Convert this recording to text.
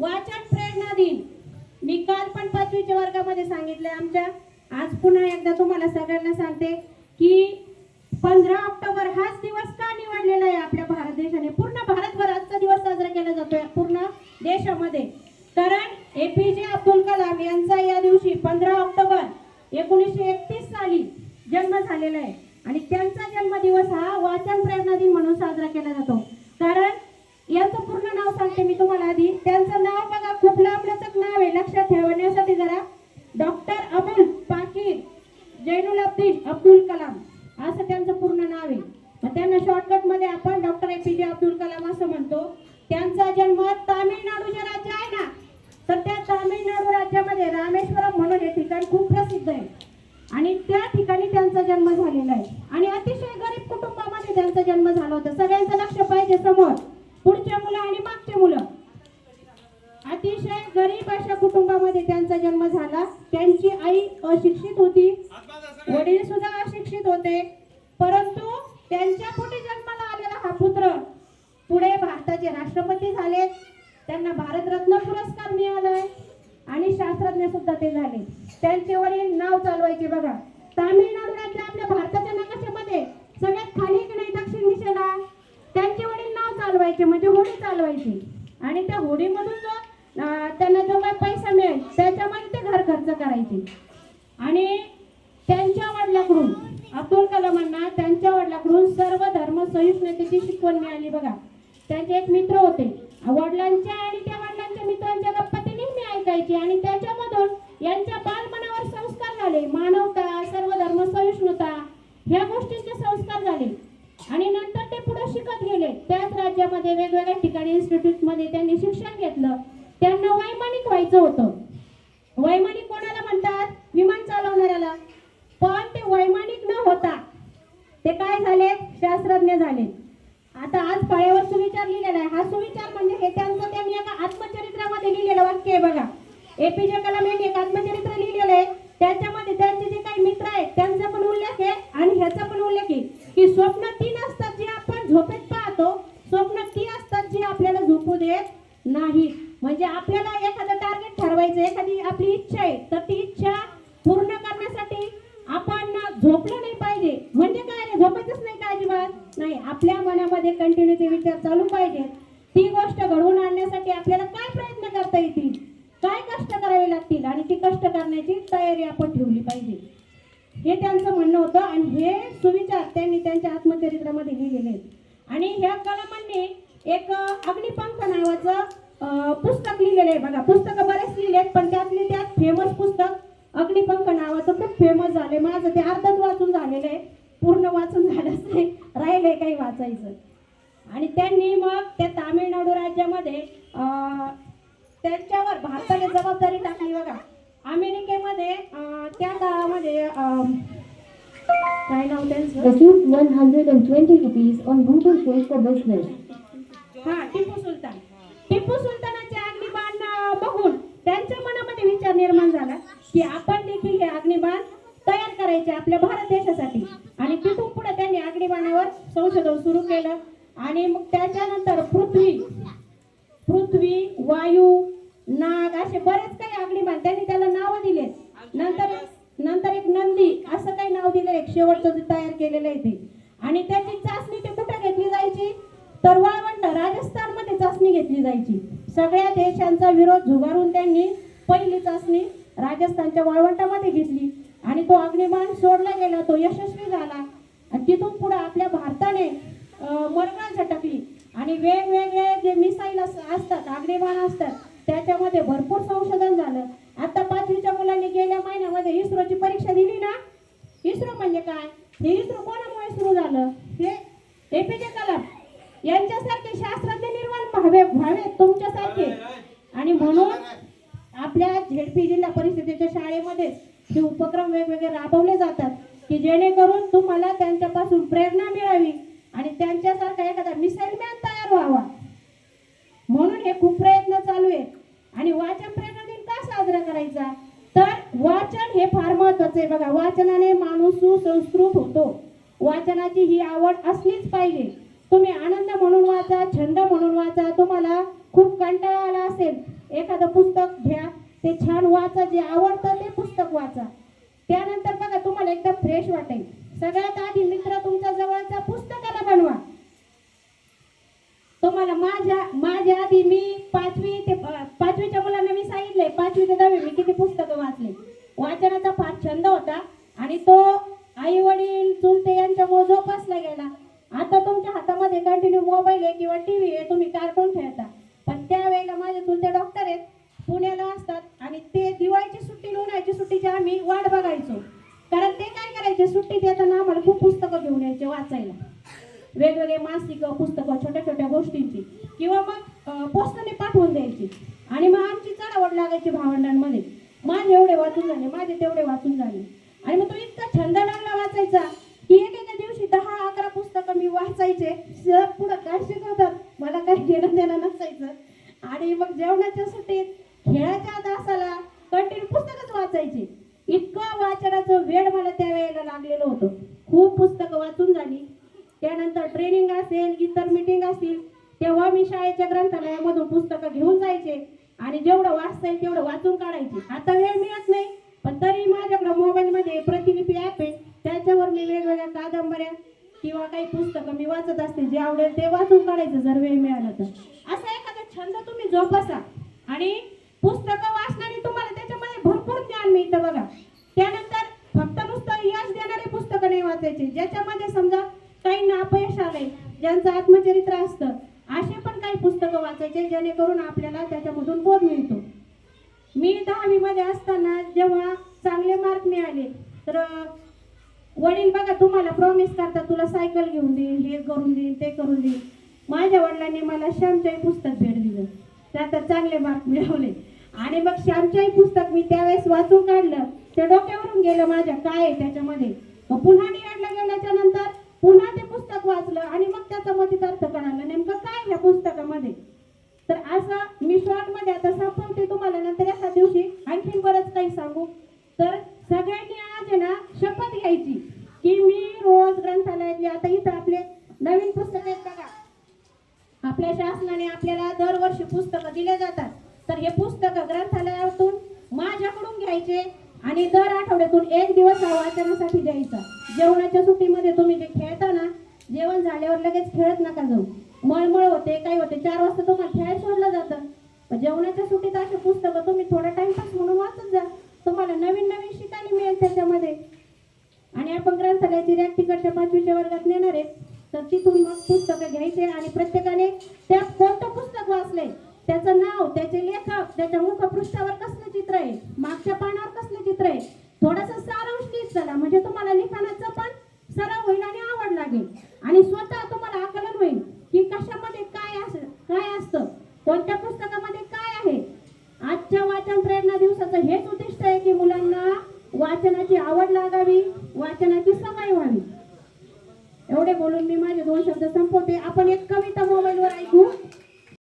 वाचन प्रेरणा दिन. मी काल पण पाचवीच्या वर्गामध्ये सांगितले आमच्या. आज पुन्हा एकदा तुम्हाला सगळ्यांना सांगते की पंधरा ऑक्टोबर हाच दिवस का निवडलेला आहे आपल्या भारत देशाने? पूर्ण भारतभर आजचा दिवस साजरा केला जातोय पूर्ण देशामध्ये. कारण ए पी जे अब्दुल कलाम यांचा या दिवशी पंधरा ऑक्टोबर एकोणीसशे एकतीस साली जन्म झालेला आहे. आणि त्यांचा जन्मदिवस हा वाचन प्रेरणा दिन म्हणून साजरा केला जातो. कारण यांचं पूर्ण नाव सांगते मी तुम्हाला आधी. त्यांचं नाव बघा खूप लांबलचक नाव आहे. लक्षात ठेवण्यासाठी जरा. डॉक्टर अबुल पाकिर जैनुल अब्दीन अब्दुल कलाम. असं त्यांचं पूर्ण नाव आहे. मग त्यांना शॉर्टकटमध्ये आपण डॉक्टर ए पी जे अब्दुल कलाम असं म्हणतो. त्यांचा जन्म तामिळनाडू जे राज्य आहे ना? तर त्या तामिळनाडू राज्यामध्ये रामेश्वरम म्हणून हे ठिकाण खूप प्रसिद्ध आहे. आणि त्या ठिकाणी त्यांचा जन्म झालेला आहे. आणि अतिशय गरीब कुटुंबामध्ये त्यांचा जन्म झाला होता. सगळ्यांचं लक्ष पाहिजे समोर. पुढचे मुलं आणि मागचे मुलं. अतिशय गरीब अशा कुटुंबामध्ये त्यांचा जन्म झाला. त्यांची आई अशिक्षित होती. वडील सुद्धा अशिक्षित होते. परंतु त्यांच्या पुढे जन्माला आलेला हा पुत्र पुढे भारताचे राष्ट्रपती झाले. त्यांना भारतरत्न पुरस्कार मिळालाय. आणि शास्त्रज्ञ सुद्धा ते झाले. त्यांचे वडील नाव चालवायचे बघा. तामिळनाडू राज्य आपल्या भारताच्या नकाशामध्ये सगळ्यात चालवायचे म्हणजे होडी चालवायची. आणि त्या होडीमधून जो त्यांना जो काही पैसा मिळेल त्याच्यामध्ये ते घर खर्च करायचे. आणि त्यांच्या वडिलाकडून अब्दुल कलामांना त्यांच्या वडिलाकडून सर्व धर्म सहिष्णुतेची शिकवण मिळाली बघा. त्यांचे एक मित्र होते. वडिलांच्या आणि त्या वडिलांच्या मित्रांच्या गप्पा ते नेहमी ऐकायचे. आणि त्याच्यामधून यांच्या बालमनावर संस्कार झाले. मानवता वेगवेगळ्या ठिकाणी इन्स्टिट्यूटमध्ये त्यांनी शिक्षण घेतलं. त्यांना वैमानिक व्हायचं होतं. वैमानिक कोणाला म्हणतात? विमान चालवणाऱ्याला. पण ते वैमानिक न होता ते काय झाले? शास्त्रज्ञ झाले. आता आज पायावर सुविचार लिहिलेला आहे. हा सुविचार म्हणजे हे त्यांचं त्यांनी एका आत्मचरित्रामध्ये लिहिलेलं वाक्य आहे बघा. एपीजे कलाम यांनी एक आत्मचरित्र लिहिलेलं आहे. त्याच्यामध्ये त्यांचे जे काही मित्र आहेत त्यांचा पण उल्लेख आहे आणि ह्याचा पण उल्लेख आहे की स्वप्न तीन असतात जे आपण झोपेत पाहतो स्वप्न ती असतात जी आपल्याला झोपू देत नाही म्हणजे आपल्याला एखादं टार्गेट ठरवायचं एखादी आपली इच्छा आहे तर ती इच्छा पूर्ण करण्यासाठी आपण झोपलं नाही पाहिजे म्हणजे काय रे झोपायचंच नाही का अजिबात नाही. आपल्या मनामध्ये कंटिन्यू ते विचार चालू पाहिजेत ती गोष्ट घडवून आणण्यासाठी आपल्याला काय प्रयत्न करता येतील? काय कष्ट करावे लागतील? आणि ती कष्ट करण्याची तयारी आपण ठेवली पाहिजे. हे त्यांचं म्हणणं होतं आणि हे सुविचार त्यांनी त्यांच्या आत्मचरित्रामध्ये लिहिलेले आहेत. आणि ह्या कलामांनी एक अग्निपंख नावाचं पुस्तक लिहिलेलं आहे बघा. पुस्तकं बरेच लिहिले आहेत पण त्यातले त्यात फेमस पुस्तक अग्निपंख नावाचं खूप फेमस झाले माझं ते अर्धच वाचून झालेलं आहे. पूर्ण वाचून झालंच नाही. राहिलंय काही वाचायचं. आणि त्यांनी मग त्या तामिळनाडू राज्यामध्ये त्यांच्यावर भारताने जबाबदारी टाकली बघा. अमेरिकेमध्ये त्या काळामध्ये काय नाव त्यांचं? 120 rupees on Google Pay for business. हा टिपू सुलतान. टिपू सुलतानाचे अग्निबाण बघून त्यांच्या मनामध्ये विचार निर्माण झाला की आपण देखील हे अग्निबाण तयार करायचे आपल्या भारत देशासाठी. आणि तिथून पुढे त्यांनी अग्निबाणावर संशोधन सुरू केलं. आणि मग त्याच्यानंतर पृथ्वी पृथ्वी वायू नाग असे बरेच काही अग्निबाण त्यांनी त्याला नावं दिले नंतर नंतर एक नंदी असं काही नाव दिलं एक शेवटचं तयार केलेलं आहे ते. आणि त्याची चाचणी ते कुठे घेतली जायची? तर वाळवंट राजस्थानमध्ये चाचणी घेतली जायची. सगळ्या देशांचा विरोध झुगारून त्यांनी पहिली चाचणी राजस्थानच्या वाळवंटामध्ये घेतली. आणि तो अग्निबाण सोडला गेला तो यशस्वी झाला. आणि तिथून पुढे आपल्या भारताने अं, झटकली. आणि वेगवेगळे जे मिसाईल असतात अग्निबाण असतात त्याच्यामध्ये भरपूर संशोधन झालं. आता पाचवीच्या मुलांनी गेल्या महिन्यामध्ये इस्रोची परीक्षा दिली ना? इस्रो म्हणजे काय? हे इस्रो कोणामुळे सुरू झालं? हे जे कलाम. यांच्यासारखे शास्त्रज्ञ निर्माण व्हावे व्हावे तुमच्यासारखे. आणि म्हणून आपल्या झेडपी जिल्हा परिषदेच्या शाळेमध्ये हे उपक्रम वेगवेगळे राबवले जातात. की जेणेकरून तुम्हाला त्यांच्यापासून प्रेरणा मिळावी आणि त्यांच्यासारखा एखादा मिसाईल मॅन तयार व्हावा. म्हणून हे खूप प्रयत्न चालू आहेत. आणि वाचन प्रेरणा दिन का साजरा करायचा? तर वाचन हे फार महत्वाचं आहे बघा. वाचनाने माणूस सुसंस्कृत होतो. वाचनाची ही आवड असलीच पाहिजे. तुम्ही आनंद म्हणून वाचा छंद म्हणून वाचा तुम्हाला खूप कंटाळा आला असेल. एखादं पुस्तक घ्या ते छान वाचा जे आवडतं ते पुस्तक वाचा. त्यानंतर बघा तुम्हाला एकदम फ्रेश वाटेल. सगळ्यात आधी मित्र तुमच्या जवळचा पुस्तकाला बनवा. तुम्हाला माझ्या माझ्या आधी मी पाचवी ते पाचवीच्या मुलांना मी सांगितलंय पाचवी ते दहावी मी किती पुस्तकं आम्ही वाट बघायचो. कारण ते काय करायचे सुट्टी देताना आम्हाला खूप पुस्तकं घेऊन यायचे वाचायला. वेगवेगळे मासिक पुस्तकं छोट्या छोट्या गोष्टींची. किंवा मग पोस्टाने पाठवून द्यायची. आणि मग आमची चढावड लागायची भावंडांमध्ये. माझे एवढे वाचून झाले माझे तेवढे वाचून झाले. आणि मग तो इतका छंद लागला वाचायचा की एक एका दिवशी दहा अकरा पुस्तकं मी वाचायचे. सर पुढं काय शिकवतात? मला काही घेणं देणं नसायचं. आणि मग जेवणाच्या सुट्टीत खेळाच्या तासाला कंटिन्यू पुस्तकच वाचायचे इतकं मला त्यावेळेला लागलेलं होतं खूप पुस्तकं वाचून झाली. त्यानंतर ट्रेनिंग असेल इतर मिटिंग असतील तेव्हा मी शाळेच्या ग्रंथालयामधून पुस्तकं घेऊन जायचे आणि जेवढं वाचता येईल तेवढं वाचून काढायचे. आता वेळ मिळत नाही पण तरी माझ्याकडे मोबाईलमध्ये प्रतिलिपी ॲप आहे. त्याच्यावर मी वेगवेगळ्या कादंबऱ्या किंवा काही पुस्तकं मी वाचत असते. जे आवडेल ते वाचून काढायचं जर वेळ मिळाला तर. असा एखादा छंद तुम्ही जोपासा. आणि पुस्तकं वाचण्याने तुम्हाला त्याच्यामध्ये भरपूर ज्ञान मिळतं बघा. त्यानंतर गणे वाचायचे? ज्याच्यामध्ये समजा काही अपयश आले ज्यांचं आत्मचरित्र असतं असे पण काही पुस्तकं वाचायचे जेणेकरून आपल्याला त्याच्यामधून बोध मिळतो. मी दहावीमध्ये असताना जेव्हा चांगले मार्क मिळाले तर वडील बघा तुम्हाला प्रॉमिस करतात तुला सायकल घेऊन देईल हे करून देईल ते करून देईल. माझ्या वडिलांनी मला श्यामच्याही पुस्तक भेट दिलं. त्यात चांगले मार्क मिळवले. आणि मग श्यामच्याही पुस्तक मी त्यावेळेस वाचून काढलं. ते डोक्यावरून गेलं माझ्या काय आहे त्याच्यामध्ये? मग पुन्हा निवडला गेल्याच्यानंतर पुन्हा ते पुस्तक वाचलं आणि मग त्याचा मतीत अर्थ कळाला नेमकं काय ह्या पुस्तकामध्ये? तर असं मी शॉर्टमध्ये आता संपवते तुम्हाला नंतर एका दिवशी आणखीन बरंच काही सांगू. तर सगळ्यांनी आज आहे ना शपथ घ्यायची की मी रोज ग्रंथालयातली आता इथं आपले नवीन पुस्तक आहेत बघा. आपल्या शासनाने आपल्याला दरवर्षी पुस्तकं दिले जातात. तर हे पुस्तकं ग्रंथालयातून माझ्याकडून घ्यायचे. आणि दर आठवड्यातून एक दिवस हा वाचनासाठी द्यायचा. जेवणाच्या सुट्टीमध्ये तुम्ही जे खेळता ना जेवण झाल्यावर लगेच खेळत नका जाऊ. मळमळ होते काही होते चार वाजता तुम्हाला खेळ सोडलं जातं. पण जेवणाच्या सुट्टीत असे पुस्तकं तुम्ही थोडा टाइमपास म्हणून वाचत जा. तुम्हाला नवीन नवीन शिकायला मिळेल त्याच्यामध्ये. आणि आपण ग्रंथालयाची रॅक तिकडच्या पाचवीच्या वर्गात नेणार आहे तर तिथून मग पुस्तकं घ्यायचे आणि प्रत्येकाने त्या कोणतं पुस्तक वाचलंय त्याचं नाव त्याचे लेखक त्याच्या मुखपृष्ठावर कसलं चित्र आहे मागच्या पानावर कसलं आहे. थोडासा सारांश नीट चला. म्हणजे तुम्हाला लिखाणाचा पण सराव होईल आणि आवड लागेल. आणि स्वतः तुम्हाला आकलन होईल की कशामध्ये काय अस काय असतं कोणत्या पुस्तकामध्ये काय आहे. आजच्या वाचन प्रेरणा दिवसाचं हेच उद्दिष्ट आहे की मुलांना वाचनाची आवड लागावी वाचनाची सवय व्हावी. एवढे बोलून मी माझे दोन शब्द संपवते. आपण एक कविता मोबाईलवर ऐकू.